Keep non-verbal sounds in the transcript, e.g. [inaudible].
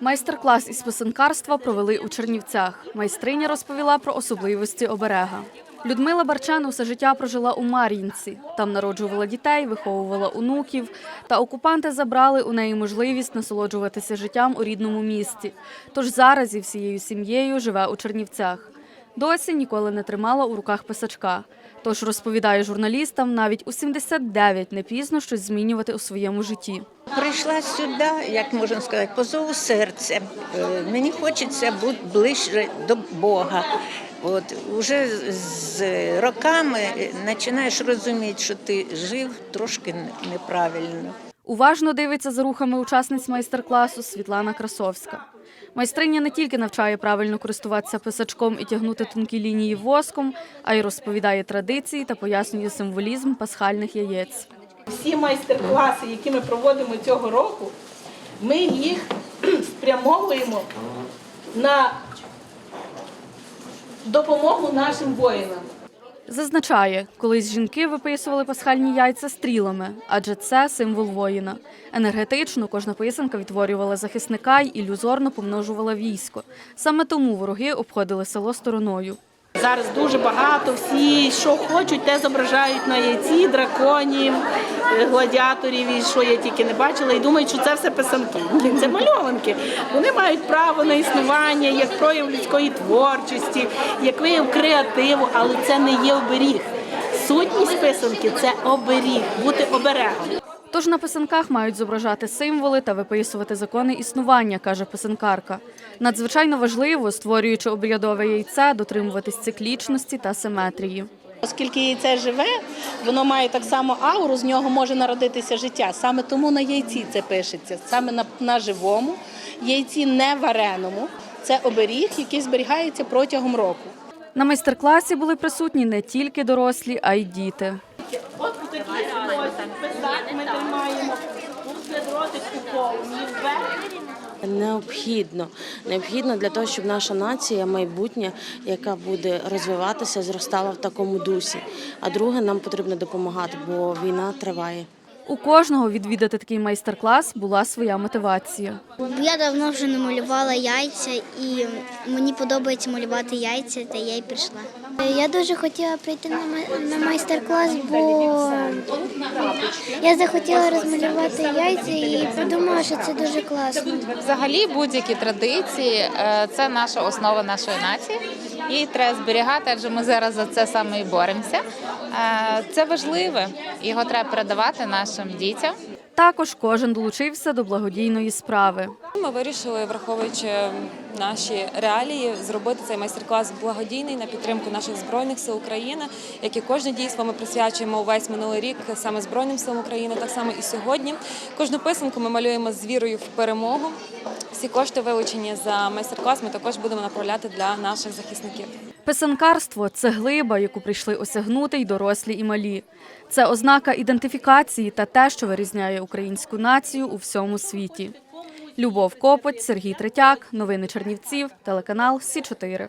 Майстер-клас із писанкарства провели у Чернівцях. Майстриня розповіла про особливості оберега. Людмила Барчан усе життя прожила у Мар'їнці. Там народжувала дітей, виховувала онуків. Та окупанти забрали у неї можливість насолоджуватися життям у рідному місті. Тож зараз зі всією сім'єю живе у Чернівцях. Досі ніколи не тримала у руках писачка. Тож розповідає журналістам, навіть у 79 не пізно щось змінювати у своєму житті. Прийшла сюди, як можна сказати, по зову серця. Е, Мені хочеться бути ближче до Бога. От уже з роками починаєш розуміти, що ти жив трошки неправильно. Уважно дивиться за рухами учасниць майстер-класу Світлана Красовська. Майстриня не тільки навчає правильно користуватися писачком і тягнути тонкі лінії воском, а й розповідає традиції та пояснює символізм пасхальних яєць. Всі майстер-класи, які ми проводимо цього року, ми їх [clears throat] спрямовуємо на допомогу нашим воїнам. Зазначає, колись жінки виписували пасхальні яйця стрілами, адже це символ воїна. Енергетично кожна писанка відтворювала захисника й ілюзорно помножувала військо. Саме тому вороги обходили село стороною. Зараз дуже багато всі, що хочуть, те зображають на яйці, драконів, е, гладіаторів і що я тільки не бачила, і думають, що це все писанки. [laughs] Це мальованки. Вони мають право на існування як прояв людської творчості, як вияв креативу, але це не є оберіг. Сутність писанки це оберіг, бути оберегом. Тож на писанках мають зображати символи та виписувати закони існування, каже писанкарка. Надзвичайно важливо, створюючи обрядове яйце, дотримуватись циклічності та симетрії. Оскільки яйце живе, воно має так само ауру, з нього може народитися життя. Саме тому на яйці це пишеться, саме на, на живому яйці, не вареному. Це оберіг, який зберігається протягом року. На майстер-класі були присутні не тільки дорослі, а й діти. Ми тримаємо. Повні вверх. Необхідно, необхідно для того, щоб наша нація майбутнє, яка буде розвиватися, зростала в такому дусі. А друге, нам потрібно допомагати, бо війна триває. У кожного відвідати такий майстер-клас була своя мотивація. Я давно вже не малювала яйця, і мені подобається малювати яйця, та я й прийшла. Я дуже хотіла прийти на май- майстер-клас, бо я захотіла розмалювати яйця і подумала, що це дуже класно. Взагалі, будь-які традиції е, це наша основа нашої нації. Її треба зберігати, адже ми зараз за це саме і боремося. Е, Це важливе, його треба передавати нашим дітям. Також кожен долучився до благодійної справи. Ми вирішили, враховуючи наші реалії, зробити цей майстер-клас благодійний на підтримку наших збройних сил України, як і кожне дійство ми присвячуємо увесь минулий рік саме Збройним силам України, так само і сьогодні. Кожну писанку ми малюємо з вірою в перемогу. Всі кошти вилучені за майстер-клас. Ми також будемо направляти для наших захисників. Писанкарство це глиба, яку прийшли осягнути й дорослі, і малі. Це ознака ідентифікації та те, що вирізняє українську націю у всьому світі. Любов Копоть, Сергій Третяк, новини Чернівців, телеканал Сі 4